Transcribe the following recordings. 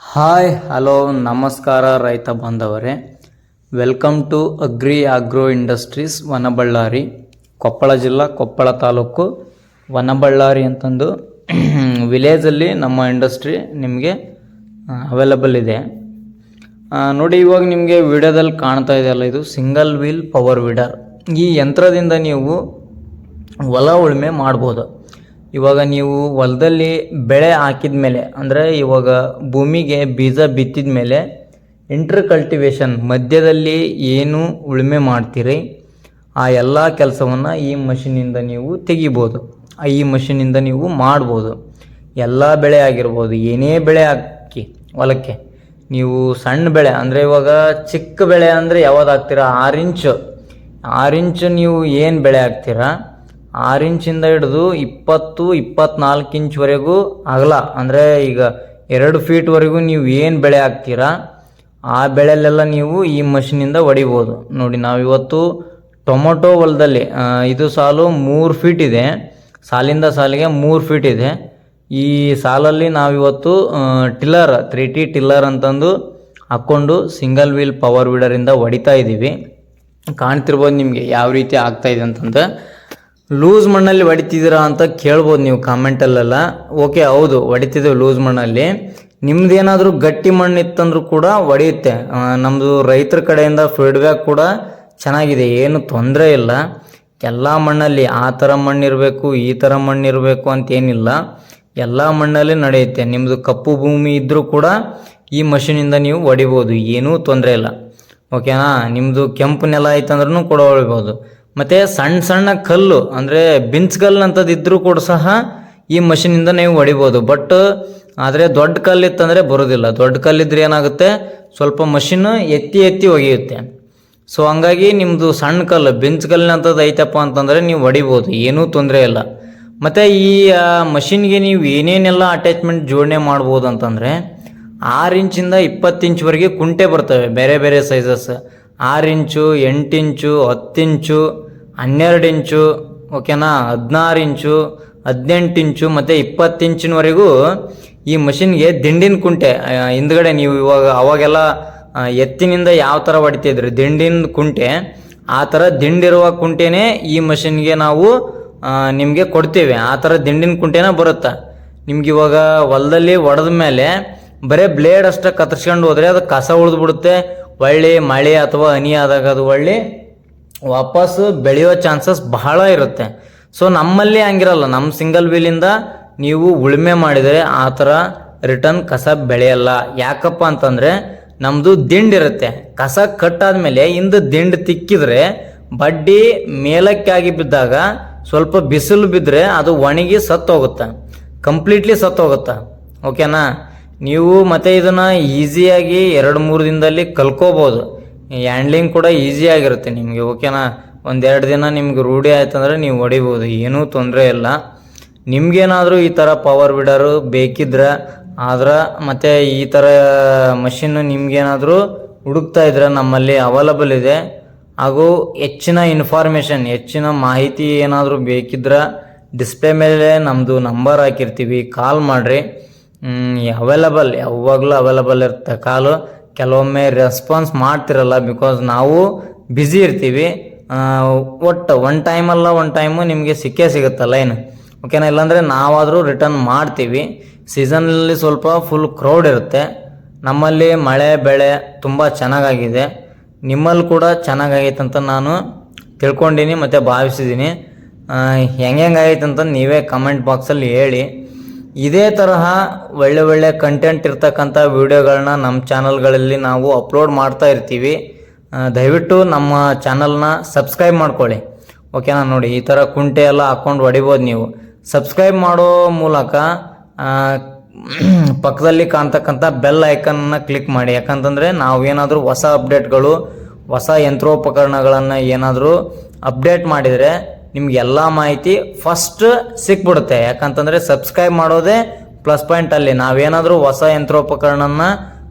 Hi, hello, ನಮಸ್ಕಾರ ರೈತ ಬಾಂಧವರೇ. Welcome to agri agro industries Vanaballari Koppal ಜಿಲ್ಲಾ, ಕೊಪ್ಪಳ ತಾಲೂಕು ವನಬಳ್ಳಾರಿ ಅಂತಂದು ವಿಲೇಜಲ್ಲಿ ನಮ್ಮ ಇಂಡಸ್ಟ್ರಿ ನಿಮಗೆ ಅವೈಲಬಲ್ ಇದೆ. ನೋಡಿ, ಇವಾಗ ನಿಮಗೆ ವಿಡಿಯೋದಲ್ಲಿ ಕಾಣ್ತಾ ಇದೆಯಲ್ಲ, ಇದು ಸಿಂಗಲ್ ವೀಲ್ ಪವರ್ ವೀಡರ್ ಈ ಯಂತ್ರದಿಂದ ನೀವು ಹೊಲ ಉಳುಮೆ ಮಾಡ್ಬೋದು. ಇವಾಗ ನೀವು ಹೊಲದಲ್ಲಿ ಬೆಳೆ ಹಾಕಿದ ಮೇಲೆ ಅಂದರೆ ಇವಾಗ ಭೂಮಿಗೆ ಬೀಜ ಬಿತ್ತಿದ ಮೇಲೆ ಇಂಟರ್ ಕಲ್ಟಿವೇಶನ್ ಮಧ್ಯದಲ್ಲಿ ಏನು ಉಳುಮೆ ಮಾಡ್ತೀರಿ, ಆ ಎಲ್ಲ ಕೆಲಸವನ್ನು ಈ ಮಷಿನಿಂದ ನೀವು ತೆಗಿಬೋದು ಈ ಮಷಿನಿಂದ ನೀವು ಮಾಡ್ಬೋದು. ಎಲ್ಲ ಬೆಳೆ ಆಗಿರ್ಬೋದು, ಏನೇ ಬೆಳೆ ಹಾಕಿ ಹೊಲಕ್ಕೆ. ನೀವು ಸಣ್ಣ ಬೆಳೆ, ಅಂದರೆ ಇವಾಗ ಚಿಕ್ಕ ಬೆಳೆ ಅಂದರೆ ಯಾವ್ದು ಹಾಕ್ತೀರಾ? ಆರು ಇಂಚು ಆರು ಇಂಚು ನೀವು ಏನು ಬೆಳೆ ಹಾಕ್ತೀರಾ? ಆರು ಇಂಚಿಂದ ಹಿಡಿದು ಇಪ್ಪತ್ತು, ಇಪ್ಪತ್ನಾಲ್ಕು ಇಂಚ್ವರೆಗೂ ಅಗಲ. ಅಂದರೆ ಈಗ ಎರಡು ಫೀಟ್ವರೆಗೂ ನೀವು ಏನು ಬೆಳೆ ಹಾಕ್ತೀರಾ, ಆ ಬೆಳೆಲೆಲ್ಲ ನೀವು ಈ ಮಷಿನಿಂದ ಹೊಡಿಬೋದು ನೋಡಿ, ನಾವಿವತ್ತು ಟೊಮೊಟೊ ಹೊಲದಲ್ಲಿ ಇದು ಸಾಲು ಮೂರು ಫೀಟ್ ಇದೆ. ಸಾಲಿಂದ ಸಾಲಿಗೆ ಮೂರು ಫೀಟ್ ಇದೆ. ಈ ಸಾಲಲ್ಲಿ ನಾವಿವತ್ತು ಟಿಲ್ಲರ್ ತ್ರೀ ಟಿ ಟಿಲ್ಲರ್ ಅಂತಂದು ಹಾಕ್ಕೊಂಡು ಸಿಂಗಲ್ ವೀಲ್ ಪವರ್ ವೀಡರಿಂದ ಹೊಡಿತಾ ಇದ್ದೀವಿ ಕಾಣ್ತಿರ್ಬೋದು ನಿಮಗೆ ಯಾವ ರೀತಿ ಆಗ್ತಾಯಿದೆ ಅಂತಂದು. ಲೂಸ್ ಮಣ್ಣಲ್ಲಿ ಹೊಡಿತಿದ್ದೀರಾ ಅಂತ ಕೇಳ್ಬೋದು ನೀವು ಕಾಮೆಂಟಲ್ಲೆಲ್ಲ. ಓಕೆ, ಹೌದು, ಹೊಡಿತಿದ್ದೇವೆ ಲೂಸ್ ಮಣ್ಣಲ್ಲಿ. ನಿಮ್ದೇನಾದರೂ ಗಟ್ಟಿ ಮಣ್ಣು ಇತ್ತಂದ್ರೂ ಕೂಡ ಹೊಡೆಯುತ್ತೆ. ನಮ್ಮದು ರೈತರ ಕಡೆಯಿಂದ ಫೀಡ್ಬ್ಯಾಕ್ ಕೂಡ ಚೆನ್ನಾಗಿದೆ, ಏನು ತೊಂದರೆ ಇಲ್ಲ. ಎಲ್ಲ ಮಣ್ಣಲ್ಲಿ ಆ ಥರ ಮಣ್ಣಿರಬೇಕು ಈ ಥರ ಮಣ್ಣಿರಬೇಕು ಅಂತ ಏನಿಲ್ಲ. ಎಲ್ಲ ಮಣ್ಣಲ್ಲಿ ನಡೆಯುತ್ತೆ. ನಿಮ್ಮದು ಕಪ್ಪು ಭೂಮಿ ಇದ್ದರೂ ಕೂಡ ಈ ಮಷಿನಿಂದ ನೀವು ಹೊಡಿಬೋದು, ಏನೂ ತೊಂದರೆ ಇಲ್ಲ. ಓಕೆನಾ? ನಿಮ್ಮದು ಕೆಂಪು ನೆಲ ಆಯ್ತಂದ್ರೂ ಕೂಡ ಹೊಡಿಬೋದು. ಮತ್ತು ಸಣ್ಣ ಸಣ್ಣ ಕಲ್ಲು, ಅಂದರೆ ಕಲ್ಲು ಇದ್ದರೂ ಕೂಡ ಸಹ ಈ ಮಷಿನಿಂದ ನೀವು ಹೊಡಿಬೋದು. ಬಟ್ ಆದರೆ ದೊಡ್ಡ ಕಲ್ಲಿತ್ತಂದರೆ ಬರೋದಿಲ್ಲ. ದೊಡ್ಡ ಕಲ್ಲಿದ್ರೆ ಏನಾಗುತ್ತೆ? ಸ್ವಲ್ಪ ಮಷಿನ್ ಎತ್ತಿ ಎತ್ತಿ ಒಗೆಯುತ್ತೆ. ಸೊ ಹಂಗಾಗಿ ನಿಮ್ಮದು ಸಣ್ಣ ಕಲ್ಲು ಬೆಂಚ್ ಕಲ್ಲಿನಂಥದ್ದು ಐತಪ್ಪ ಅಂತಂದರೆ ನೀವು ಹೊಡಿಬೋದು. ಏನೂ ತೊಂದರೆ ಇಲ್ಲ. ಮತ್ತು ಈ ಮಷಿನ್ಗೆ ನೀವು ಏನೇನೆಲ್ಲ ಅಟ್ಯಾಚ್ಮೆಂಟ್ ಜೋಡಣೆ ಮಾಡ್ಬೋದು ಅಂತಂದರೆ ಆರು ಇಂಚಿಂದ ಇಪ್ಪತ್ತು ಇಂಚ್ವರೆಗೆ ಕುಂಟೆ ಬರ್ತವೆ. ಬೇರೆ ಬೇರೆ ಸೈಜಸ್ ಆರು ಇಂಚು ಎಂಟು ಇಂಚು ಹತ್ತು ಇಂಚು ಹನ್ನೆರಡು ಇಂಚು, ಓಕೆನಾ? ಹದಿನಾರು ಇಂಚು, ಹದಿನೆಂಟು ಇಂಚು, ಮತ್ತು ಇಪ್ಪತ್ತು ಇಂಚಿನವರೆಗೂ ಈ ಮಷಿನ್ಗೆ ದಿಂಡಿನ ಕುಂಟೆ ಹಿಂದ್ಗಡೆ ನೀವು ಇವಾಗ, ಅವಾಗೆಲ್ಲ ಎತ್ತಿನಿಂದ ಯಾವ ಥರ ಹೊಡಿತಿದ್ರಿ, ದಿಂಡಿನ ಕುಂಟೆ, ಆ ಥರ ದಿಂಡಿರುವ ಕುಂಟೆನೇ ಈ ಮಷಿನ್ಗೆ ನಾವು ನಿಮಗೆ ಕೊಡ್ತೀವಿ. ಆ ಥರ ದಿಂಡಿನ ಕುಂಟೆನ ಬರುತ್ತೆ. ನಿಮ್ಗೆ ಇವಾಗ ಹೊಲದಲ್ಲಿ ಹೊಡೆದ ಮೇಲೆ ಬರೀ ಬ್ಲೇಡ್ ಅಷ್ಟೇ ಕತ್ತರಿಸ್ಕೊಂಡು ಹೋದರೆ ಅದು ಕಸ ಉಳಿದ್ಬಿಡುತ್ತೆ ಒಳ್ಳೆ ಮಳೆ ಅಥವಾ ಹನಿ ಆದಾಗ ಅದು ಒಳ್ಳೆ ವಾಪಸ್ ಬೆಳೆಯೋ ಚಾನ್ಸಸ್ ಬಹಳ ಇರುತ್ತೆ. ಸೊ ನಮ್ಮಲ್ಲಿ ಹಂಗಿರಲ್ಲ. ನಮ್ಮ ಸಿಂಗಲ್ ವೀಲಿಂದ ನೀವು ಉಳುಮೆ ಮಾಡಿದರೆ ಆ ಥರ ರಿಟರ್ನ್ ಕಸ ಬೆಳೆಯಲ್ಲ. ಯಾಕಪ್ಪ ಅಂತಂದರೆ ನಮ್ಮದು ದಿಂಡಿರುತ್ತೆ ಕಸ ಕಟ್ಟಾದ್ಮೇಲೆ ಹಿಂದೆ ದಿಂಡು ತಿಕ್ಕಿದ್ರೆ ಬಡ್ಡಿ ಮೇಲಕ್ಕಾಗಿ ಬಿದ್ದಾಗ ಸ್ವಲ್ಪ ಬಿಸಿಲು ಬಿದ್ದರೆ ಅದು ಒಣಗಿ ಸತ್ತೋಗುತ್ತೆ. ಕಂಪ್ಲೀಟ್ಲಿ ಸತ್ತೋಗುತ್ತೆ. ಓಕೆನಾ ನೀವು ಮತ್ತೆ ಇದನ್ನು ಈಸಿಯಾಗಿ ಎರಡು ಮೂರು ದಿನದಲ್ಲಿ ಕಲ್ಕೋಬೋದು. ಹ್ಯಾಂಡ್ಲಿಂಗ್ ಕೂಡ ಈಸಿಯಾಗಿರುತ್ತೆ ನಿಮಗೆ ಓಕೆನಾ ಒಂದೆರಡು ದಿನ ನಿಮ್ಗೆ ರೂಢಿ ಆಯ್ತಂದರೆ ನೀವು ಹೊಡಿಬೋದು, ಏನೂ ತೊಂದರೆ ಇಲ್ಲ. ನಿಮ್ಗೇನಾದರೂ ಈ ಥರ ಪವರ್ ಬಿಡರು ಬೇಕಿದ್ರೆ, ಆದ್ರೆ ಮತ್ತು ಈ ಥರ ಮಷಿನ್ನು ನಿಮ್ಗೇನಾದರೂ ಹುಡುಕ್ತಾ ಇದ್ರೆ ನಮ್ಮಲ್ಲಿ ಅವೈಲಬಲ್ ಇದೆ. ಹಾಗೂ ಹೆಚ್ಚಿನ ಇನ್ಫಾರ್ಮೇಷನ್ ಹೆಚ್ಚಿನ ಮಾಹಿತಿ ಏನಾದರೂ ಬೇಕಿದ್ರೆ ಡಿಸ್ಪ್ಲೇ ಮೇಲೆ ನಮ್ಮದು ನಂಬರ್ ಹಾಕಿರ್ತೀವಿ ಕಾಲ್ ಮಾಡಿರಿ. ಅವೈಲಬಲ್ ಯಾವಾಗಲೂ ಅವೈಲಬಲ್ ಇರುತ್ತೆ ಕಾಲು ಕೆಲವೊಮ್ಮೆ ರೆಸ್ಪಾನ್ಸ್ ಮಾಡ್ತಿರಲ್ಲ ಬಿಕಾಸ್ ನಾವು ಬ್ಯುಸಿ ಇರ್ತೀವಿ. ಒಟ್ಟು ಒನ್ ಟೈಮಲ್ಲ ಒನ್ ಟೈಮು ನಿಮಗೆ ಸಿಕ್ಕೇ ಸಿಗುತ್ತಲ್ಲ ಲೈನ್ ಓಕೆನಾ ಇಲ್ಲಾಂದರೆ ನಾವಾದರೂ ರಿಟರ್ನ್ ಮಾಡ್ತೀವಿ. ಸೀಸನಲ್ಲಿ ಸ್ವಲ್ಪ ಫುಲ್ ಕ್ರೌಡ್ ಇರುತ್ತೆ. ನಮ್ಮಲ್ಲಿ ಮಳೆ, ಬೆಳೆ ತುಂಬ ಚೆನ್ನಾಗಾಗಿದೆ. ನಿಮ್ಮಲ್ಲಿ ಕೂಡ ಚೆನ್ನಾಗಾಗೈತೆ ಅಂತ ನಾನು ತಿಳ್ಕೊಂಡಿನಿ ಮತ್ತು ಭಾವಿಸಿದ್ದೀನಿ ಹೆಂಗೆ ಹೆಂಗಾಗೈತೆ ಅಂತ ನೀವೇ ಕಮೆಂಟ್ ಬಾಕ್ಸಲ್ಲಿ ಹೇಳಿ. ಇದೇ ತರಹ ಒಳ್ಳೆ ಒಳ್ಳೆ ಕಂಟೆಂಟ್ ಇರ್ತಕ್ಕಂಥ ವಿಡಿಯೋಗಳನ್ನ ನಮ್ಮ ಚಾನಲ್ಗಳಲ್ಲಿ ನಾವು ಅಪ್ಲೋಡ್ ಮಾಡ್ತಾ ಇರ್ತೀವಿ. ದಯವಿಟ್ಟು ನಮ್ಮ ಚಾನಲ್ನ ಸಬ್ಸ್ಕ್ರೈಬ್ ಮಾಡ್ಕೊಳ್ಳಿ. ಓಕೆನಾ ನೋಡಿ, ಈ ಥರ ಕುಂಟೆ ಎಲ್ಲ ಹಾಕ್ಕೊಂಡು ಹೊಡಿಬೋದು ನೀವು. ಸಬ್ಸ್ಕ್ರೈಬ್ ಮಾಡೋ ಮೂಲಕ ಪಕ್ಕದಲ್ಲಿ ಕಾಣ್ತಕ್ಕಂಥ ಬೆಲ್ ಐಕನ್ನ ಕ್ಲಿಕ್ ಮಾಡಿ. ಯಾಕಂತಂದರೆ ನಾವೇನಾದರೂ ಹೊಸ ಅಪ್ಡೇಟ್ಗಳು ಹೊಸ ಯಂತ್ರೋಪಕರಣಗಳನ್ನು ಏನಾದರೂ ಅಪ್ಡೇಟ್ ಮಾಡಿದರೆ ನಿಮ್ಗೆ ಎಲ್ಲ ಮಾಹಿತಿ ಫಸ್ಟ್ ಸಿಕ್ಬಿಡುತ್ತೆ. ಯಾಕಂತಂದರೆ ಸಬ್ಸ್ಕ್ರೈಬ್ ಮಾಡೋದೇ ಪ್ಲಸ್ ಪಾಯಿಂಟ್ ಅಲ್ಲಿ. ನಾವೇನಾದರೂ ಹೊಸ ಯಂತ್ರೋಪಕರಣನ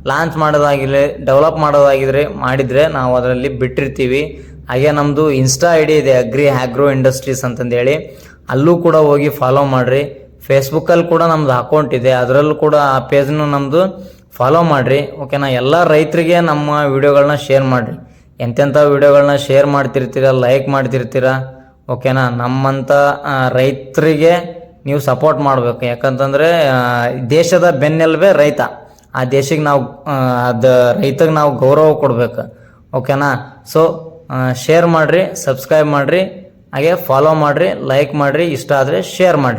ಲಾಂಚ್ ಮಾಡೋದಾಗಿರಲಿ ಡೆವಲಪ್ ಮಾಡೋದಾಗಿದ್ರೆ, ಮಾಡಿದರೆ ನಾವು ಅದರಲ್ಲಿ ಬಿಟ್ಟಿರ್ತೀವಿ. ಹಾಗೆ ನಮ್ಮದು ಇನ್ಸ್ಟಾ ಐ ಡಿ ಇದೆ ಅಗ್ರಿ ಹ್ಯಾಗ್ರೋ ಇಂಡಸ್ಟ್ರೀಸ್ ಅಂತಂದೇಳಿ. ಅಲ್ಲೂ ಕೂಡ ಹೋಗಿ ಫಾಲೋ ಮಾಡಿರಿ. ಫೇಸ್ಬುಕ್ಕಲ್ಲಿ ಕೂಡ ನಮ್ದು ಅಕೌಂಟ್ ಇದೆ. ಅದರಲ್ಲೂ ಕೂಡ ಆ ಪೇಜ್ನು ನಮ್ಮದು ಫಾಲೋ ಮಾಡಿರಿ. ಓಕೆನಾ ಎಲ್ಲ ರೈತರಿಗೆ ನಮ್ಮ ವಿಡಿಯೋಗಳನ್ನ ಶೇರ್ ಮಾಡಿರಿ. ಎಂತೆಂಥ ವಿಡಿಯೋಗಳನ್ನ ಶೇರ್ ಮಾಡ್ತಿರ್ತೀರಾ ಲೈಕ್ ಮಾಡ್ತಿರ್ತೀರ ಓಕೆನಾ? ನಮ್ಮಂಥ ರೈತರಿಗೆ ನೀವು ಸಪೋರ್ಟ್ ಮಾಡಬೇಕು. ಯಾಕಂತಂದರೆ ದೇಶದ ಬೆನ್ನೆಲುಬೇ ರೈತ. ಆ ದೇಶಕ್ಕೆ ನಾವು ಅದು ರೈತಗೆ ನಾವು ಗೌರವ ಕೊಡಬೇಕು. ಓಕೆನಾ? ಸೊ ಶೇರ್ ಮಾಡಿರಿ ಸಬ್ಸ್ಕ್ರೈಬ್ ಮಾಡಿರಿ, ಹಾಗೆ ಫಾಲೋ ಮಾಡಿರಿ ಲೈಕ್ ಮಾಡಿರಿ, ಇಷ್ಟ ಆದರೆ ಶೇರ್ ಮಾಡಿರಿ.